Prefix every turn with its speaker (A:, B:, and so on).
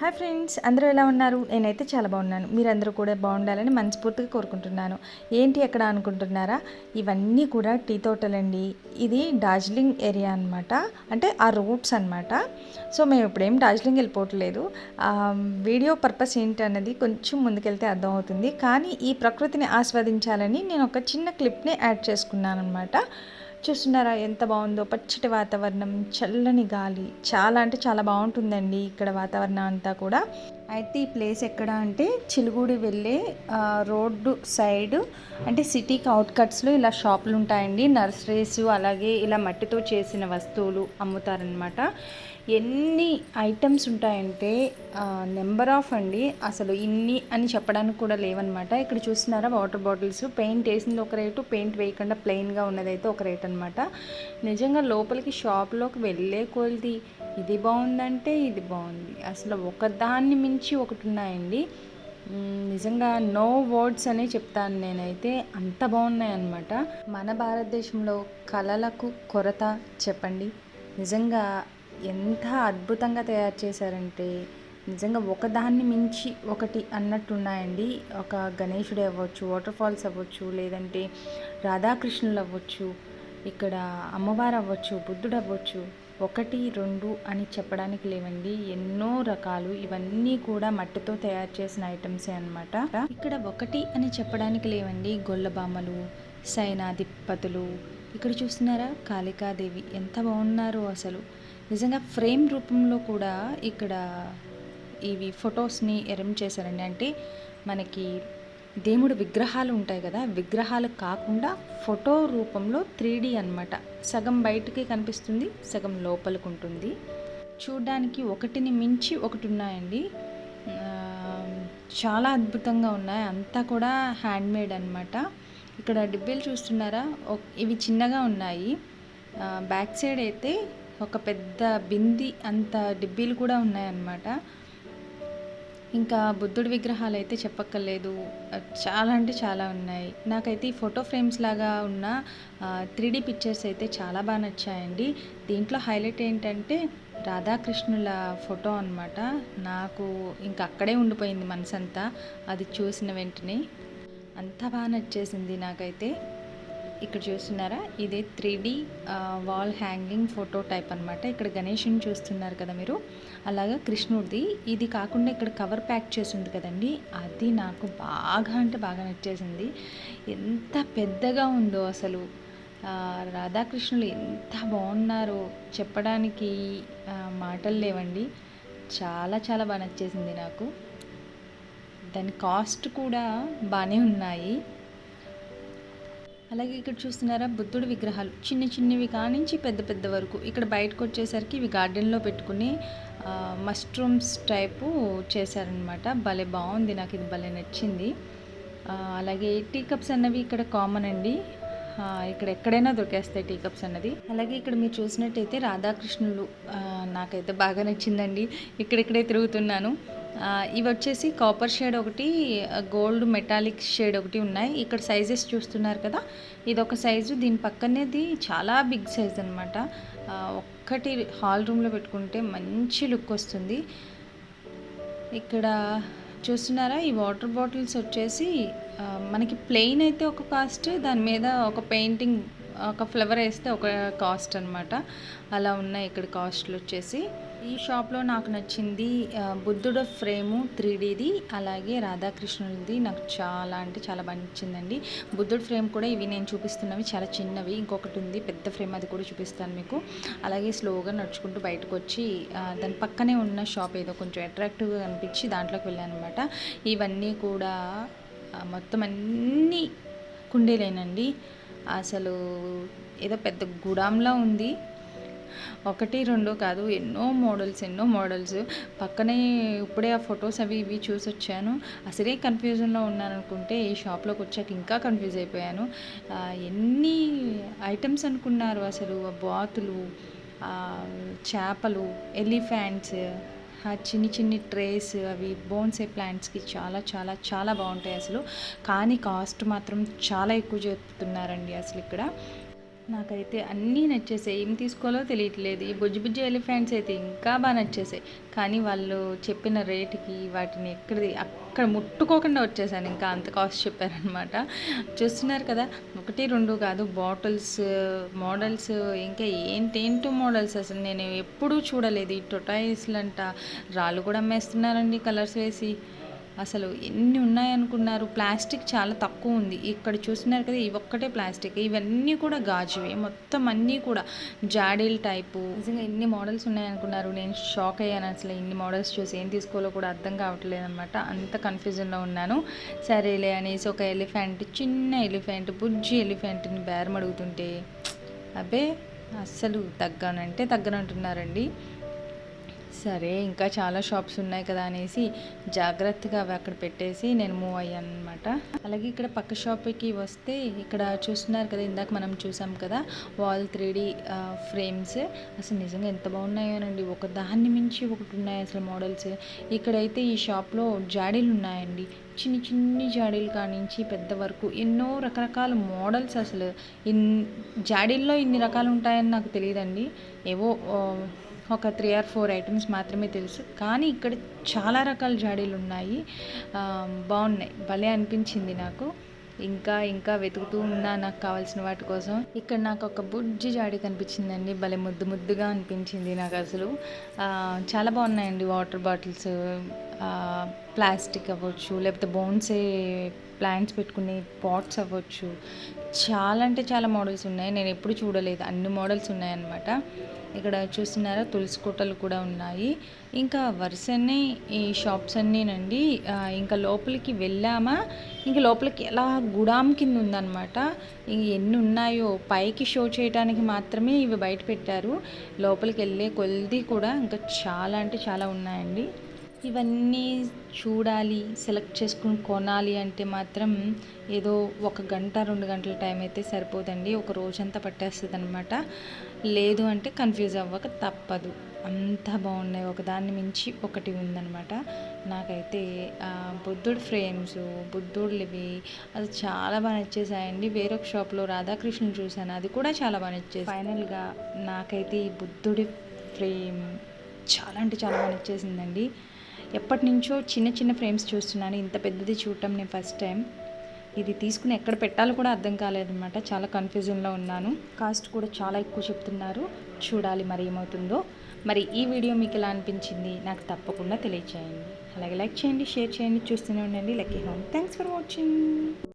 A: Hi friends అందరూ ఎలా ఉన్నారు? నేనైతే చాలా బాగున్నాను. మీరందరూ కూడా బాగుండాలని మనస్ఫూర్తిగా కోరుకుంటున్నాను. ఏంటి ఎక్కడ అనుకుంటున్నారా? ఇవన్నీ కూడా టీ తోటలండి. ఇది డార్జిలింగ్ ఏరియా అనమాట అంటే ఆ రూట్స్ అనమాట సో మేము ఇప్పుడేం డార్జిలింగ్ వెళ్ళిపోవట్లేదు. వీడియో పర్పస్ ఏంటి అన్నది కొంచెం ముందుకెళ్తే అర్థమవుతుంది. కానీ ఈ ప్రకృతిని ఆస్వాదించాలని నేను ఒక చిన్న క్లిప్ని యాడ్ చేసుకున్నాను అనమాట చూస్తున్నారా? ఎంత బాగుందో. పచ్చటి వాతావరణం చల్లని గాలి. చాలా అంటే చాలా బాగుంటుందండి ఇక్కడ వాతావరణం అంతా కూడా. అయితే ఈ ప్లేస్ ఎక్కడ అంటే చిలుగూడి వెళ్ళే రోడ్డు సైడ్ అంటే సిటీకి అవుట్కట్స్లో ఇలా షాపులు ఉంటాయండి. నర్సరీస్ అలాగే ఇలా మట్టితో చేసిన వస్తువులు అమ్ముతారనమాట ఎన్ని ఐటమ్స్ ఉంటాయంటే నెంబర్ ఆఫ్ అండి. అసలు ఇన్ని అని చెప్పడానికి కూడా లేవన్నమాట. ఇక్కడ చూస్తున్నారా వాటర్ బాటిల్స్? పెయింట్ వేసింది ఒక రేటు పెయింట్ వేయకుండా ప్లెయిన్గా ఉన్నదైతే ఒక రేట్ అనమాట నిజంగా లోపలికి షాప్లోకి వెళ్ళే కొలిది ఇది బాగుందంటే ఇది బాగుంది. అసలు ఒకదాన్ని మించి ఒకటి ఉన్నాయండి నిజంగా నో వర్డ్స్ అనే చెప్తాను నేనైతే. అంత బాగున్నాయన్నమాట. మన భారతదేశంలో కళలకు కొరత చెప్పండి. నిజంగా ఎంత అద్భుతంగా తయారు చేశారంటే నిజంగా ఒకదాన్ని మించి ఒకటి అన్నట్టు ఉన్నాయండి ఒక గణేషుడు అవ్వచ్చు వాటర్ ఫాల్స్ అవ్వచ్చు లేదంటే రాధాకృష్ణులు అవ్వచ్చు ఇక్కడ అమ్మవారు అవ్వచ్చు బుద్ధుడు అవ్వచ్చు. ఒకటి రెండు అని చెప్పడానికి లేవండి. ఎన్నో రకాలు. ఇవన్నీ కూడా మట్టితో తయారు చేసిన ఐటమ్సే అన్నమాట. ఇక్కడ ఒకటి అని చెప్పడానికి లేవండి. గొల్లబామలు సైనాధిపతులు ఇక్కడ చూస్తున్నారా? కాళికాదేవి. ఎంత బాగున్నారో అసలు. నిజంగా ఫ్రేమ్ రూపంలో కూడా ఇక్కడ ఇవి ఫొటోస్ని అరేంజ్ చేశారండి. అంటే మనకి దేవుడు విగ్రహాలు ఉంటాయి కదా విగ్రహాలు కాకుండా ఫోటో రూపంలో త్రీ డీ అనమాట సగం బయటికి కనిపిస్తుంది సగం లోపలికి ఉంటుంది. చూడ్డానికి ఒకటిని మించి ఒకటి ఉన్నాయండి. చాలా అద్భుతంగా ఉన్నాయి. అంతా కూడా హ్యాండ్మేడ్ అనమాట ఇక్కడ డిబ్బీలు చూస్తున్నారా? ఇవి చిన్నగా ఉన్నాయి. బ్యాక్ సైడ్ అయితే ఒక పెద్ద బింది అంత డిబ్బీలు కూడా ఉన్నాయన్నమాట. ఇంకా బుద్ధుడి విగ్రహాలు అయితే చెప్పక్కర్లేదు చాలా అంటే చాలా ఉన్నాయి. నాకైతే ఈ ఫోటో ఫ్రేమ్స్ లాగా ఉన్న త్రీ డీ పిక్చర్స్ అయితే చాలా బాగా నచ్చాయండి. దీంట్లో హైలైట్ ఏంటంటే రాధాకృష్ణుల ఫోటో అన్నమాట. నాకు ఇంకా అక్కడే ఉండిపోయింది మనసంతా. అది చూసిన వెంటనే. అంత బాగా నచ్చేసింది నాకైతే. ఇక్కడ చూస్తున్నారా? ఇదే three D wall hanging photo type అనమాట ఇక్కడ గణేషుని చూస్తున్నారు కదా మీరు. అలాగా కృష్ణుడిది. ఇది కాకుండా ఇక్కడ కవర్ ప్యాక్ చేసి ఉంది కదండి. అది నాకు బాగా అంటే బాగా నచ్చేసింది. ఎంత పెద్దగా ఉందో అసలు. రాధాకృష్ణులు ఎంత బాగున్నారో చెప్పడానికి మాటలు లేవండి. చాలా చాలా బాగా నచ్చేసింది నాకు. దాని కాస్ట్ కూడా బాగానే ఉన్నాయి. అలాగే ఇక్కడ చూస్తున్నారా బుద్ధుడి విగ్రహాలు. చిన్న చిన్నవి కానించి పెద్ద పెద్ద వరకు. ఇక్కడ బయటకు వచ్చేసరికి ఇవి గార్డెన్లో పెట్టుకుని మష్రూమ్స్ టైపు చేశారనమాట భలే బాగుంది నాకు ఇది భలే నచ్చింది. అలాగే టీ కప్స్ అన్నవి ఇక్కడ కామన్ అండి. ఇక్కడ ఎక్కడైనా దొరికేస్తాయి టీ కప్స్ అన్నది. అలాగే ఇక్కడ మీరు చూసినట్టయితే రాధాకృష్ణులు నాకైతే బాగా నచ్చిందండి. ఇక్కడిక్కడే తిరుగుతున్నాను. ఇవి వచ్చేసి కాపర్ షేడ్ ఒకటి గోల్డ్ మెటాలిక్ షేడ్ ఒకటి ఉన్నాయి. ఇక్కడ సైజెస్ చూస్తున్నారు కదా. ఇది ఒక సైజు దీని పక్కనేది చాలా బిగ్ సైజ్ అనమాట ఒక్కటి హాల్ రూమ్లో పెట్టుకుంటే మంచి లుక్ వస్తుంది. ఇక్కడ చూస్తున్నారా ఈ వాటర్ బాటిల్స్ వచ్చేసి మనకి ప్లెయిన్ అయితే ఒక కాస్ట్ దాని మీద ఒక పెయింటింగ్ ఒక ఫ్లవర్ వేస్తే ఒక కాస్ట్ అనమాట అలా ఉన్నాయి ఇక్కడ కాస్ట్లు వచ్చేసి. ఈ షాప్లో నాకు నచ్చింది బుద్ధుడు ఫ్రేము త్రీడీది అలాగే రాధాకృష్ణుడిది. నాకు చాలా అంటే చాలా బాగా నచ్చిందండి. బుద్ధుడు ఫ్రేమ్ కూడా ఇవి నేను చూపిస్తున్నవి చాలా చిన్నవి. ఇంకొకటి ఉంది పెద్ద ఫ్రేమ్ అది కూడా చూపిస్తాను మీకు. అలాగే స్లోగా నడుచుకుంటూ బయటకు వచ్చి దాని పక్కనే ఉన్న షాప్ ఏదో కొంచెం అట్రాక్టివ్గా కనిపించి దాంట్లోకి వెళ్ళాను అనమాట ఇవన్నీ కూడా మొత్తం అన్నీ కుండీలేనండి. అసలు ఏదో పెద్ద గుడాంలా ఉంది. ఒకటి రెండు కాదు ఎన్నో మోడల్స్ ఎన్నో మోడల్స్. పక్కనే ఇప్పుడే ఆ ఫొటోస్ అవి ఇవి చూసి వచ్చాను అసలే కన్ఫ్యూజన్లో ఉన్నాను అనుకుంటే ఈ షాప్లోకి వచ్చాక ఇంకా కన్ఫ్యూజ్ అయిపోయాను. ఎన్ని ఐటమ్స్ అనుకున్నారు అసలు? ఆ బాతులు చేపలు ఎలిఫెంట్స్ చిన్ని చిన్ని ట్రేస్ అవి బోన్సే ప్లాంట్స్కి చాలా చాలా చాలా బాగుంటాయి అసలు. కానీ కాస్ట్ మాత్రం చాలా ఎక్కువ చెప్తున్నారండి అసలు ఇక్కడ. నాకైతే అన్నీ నచ్చేసాయి. ఏం తీసుకోవాలో తెలియట్లేదు. ఈ బుజ్జి బుజ్జి ఎలిఫెంట్స్ అయితే ఇంకా బాగా నచ్చేసాయి. కానీ వాళ్ళు చెప్పిన రేటుకి వాటిని ఎక్కడిది అక్కడ ముట్టుకోకుండా వచ్చేసాను. ఇంకా అంత కాస్ట్ చెప్పారనమాట చూస్తున్నారు కదా ఒకటి రెండు కాదు బాటిల్స్ మోడల్స్ ఇంకా ఏంటేంటో మోడల్స్ అసలు నేను ఎప్పుడూ చూడలేదు. ఈ టొటాయిస్లు అంట రాళ్ళు కూడా అమ్మేస్తున్నారండి కలర్స్ వేసి. అసలు ఎన్ని ఉన్నాయనుకున్నారు? ప్లాస్టిక్ చాలా తక్కువ ఉంది. ఇక్కడ చూస్తున్నారు కదా ఇవి ఒక్కటే ప్లాస్టిక్. ఇవన్నీ కూడా గాజువే. మొత్తం అన్నీ కూడా జాడీల్ టైపు. నిజంగా ఎన్ని మోడల్స్ ఉన్నాయనుకున్నారు? నేను షాక్ అయ్యాను అసలు. ఇన్ని మోడల్స్ చూసి ఏం తీసుకోవాలో కూడా అర్థం కావట్లేదు అనమాట అంత కన్ఫ్యూజన్లో ఉన్నాను. సరేలే అనేసి ఒక ఎలిఫెంట్ చిన్న ఎలిఫెంట్ బుజ్జి ఎలిఫెంట్ని బేరం అడుగుతుంటే అబ్బే అస్సలు తగ్గనంటే తగ్గనంటున్నారండి. సరే ఇంకా చాలా షాప్స్ ఉన్నాయి కదా అనేసి జాగ్రత్తగా అవి అక్కడ పెట్టేసి నేను మూవ్ అయ్యాను అనమాట అలాగే ఇక్కడ పక్క షాప్కి వస్తే ఇక్కడ చూస్తున్నారు కదా ఇందాక మనం చూసాం కదా వాల్ త్రీ ఫ్రేమ్స్. అసలు నిజంగా ఎంత బాగున్నాయోనండి. ఒక దాన్ని మించి ఒకటి ఉన్నాయి అసలు మోడల్స్. ఇక్కడైతే ఈ షాప్లో జాడీలు ఉన్నాయండి. చిన్ని చిన్ని జాడీలు కానించి పెద్ద వరకు ఎన్నో రకరకాల మోడల్స్ అసలు. ఇన్ జాడీల్లో ఇన్ని రకాలు ఉంటాయని నాకు తెలియదండి. ఏవో ఒక త్రీ ఆర్ ఫోర్ ఐటమ్స్ మాత్రమే తెలుసు. కానీ ఇక్కడ చాలా రకాల జాడీలు ఉన్నాయి. బాగున్నాయి. భలే అనిపించింది నాకు. ఇంకా ఇంకా వెతుకుతూ ఉన్నా నాకు కావాల్సిన వాటి కోసం. ఇక్కడ నాకు ఒక బుజ్జి జాడీ కనిపించిందండి. భలే ముద్దు ముద్దుగా అనిపించింది నాకు అసలు. చాలా బాగున్నాయండి వాటర్ బాటిల్స్. ప్లాస్టిక్ అవ్వచ్చు లేకపోతే బోన్సే ప్లాంట్స్ పెట్టుకునే పాట్స్ అవ్వచ్చు. చాలా అంటే చాలా మోడల్స్ ఉన్నాయి. నేను ఎప్పుడు చూడలేదు. అన్ని మోడల్స్ ఉన్నాయన్నమాట. ఇక్కడ చూస్తున్నారా? తులసి కోటలు కూడా ఉన్నాయి. ఇంకా వరుసనే ఈ షాప్స్ అన్నీనండి. ఇంకా లోపలికి వెళ్ళామా? ఇంకా లోపలికి ఎలా గుడాం కింద ఉందన్నమాట. ఎన్ని ఉన్నాయో పైకి షో చేయడానికి మాత్రమే ఇవి బయట పెట్టారు. లోపలికి వెళ్ళే కొలది కూడా ఇంకా చాలా అంటే చాలా ఉన్నాయండి. ఇవన్నీ చూడాలి సెలెక్ట్ చేసుకుని కొనాలి అంటే మాత్రం ఏదో ఒక గంట రెండు గంటల టైం అయితే సరిపోదండి. ఒక రోజంతా పట్టేస్తుంది అనమాట లేదు అంటే కన్ఫ్యూజ్ అవ్వక తప్పదు. అంత బాగున్నాయి. ఒకదాన్ని మించి ఒకటి ఉందనమాట నాకైతే బుద్ధుడు ఫ్రేమ్స్ బుద్ధుడులు అది చాలా బాగా నచ్చేసాయండి. వేరొక షాప్లో రాధాకృష్ణుని చూశాను. అది కూడా చాలా బాగా నచ్చేసి ఫైనల్గా నాకైతే ఈ బుద్ధుడి ఫ్రేమ్ చాలా అంటే చాలా బాగా నచ్చేసిందండి. ఎప్పటి నుంచో చిన్న చిన్న ఫ్రేమ్స్ చూస్తున్నాను. ఇంత పెద్దది చూడటం నేను ఫస్ట్ టైం ఇది తీసుకుని ఎక్కడ పెట్టాలో కూడా అర్థం కాలేదన్నమాట. చాలా కన్ఫ్యూజన్లో ఉన్నాను. కాస్ట్ కూడా చాలా ఎక్కువ చెప్తున్నారు. చూడాలి మరి ఏమవుతుందో. మరి ఈ వీడియో మీకు ఎలా అనిపించింది? నాకు తప్పకుండా తెలియచేయండి. అలాగే లైక్ చేయండి షేర్ చేయండి చూస్తూనే ఉండండి. Lucky home. Thanks for watching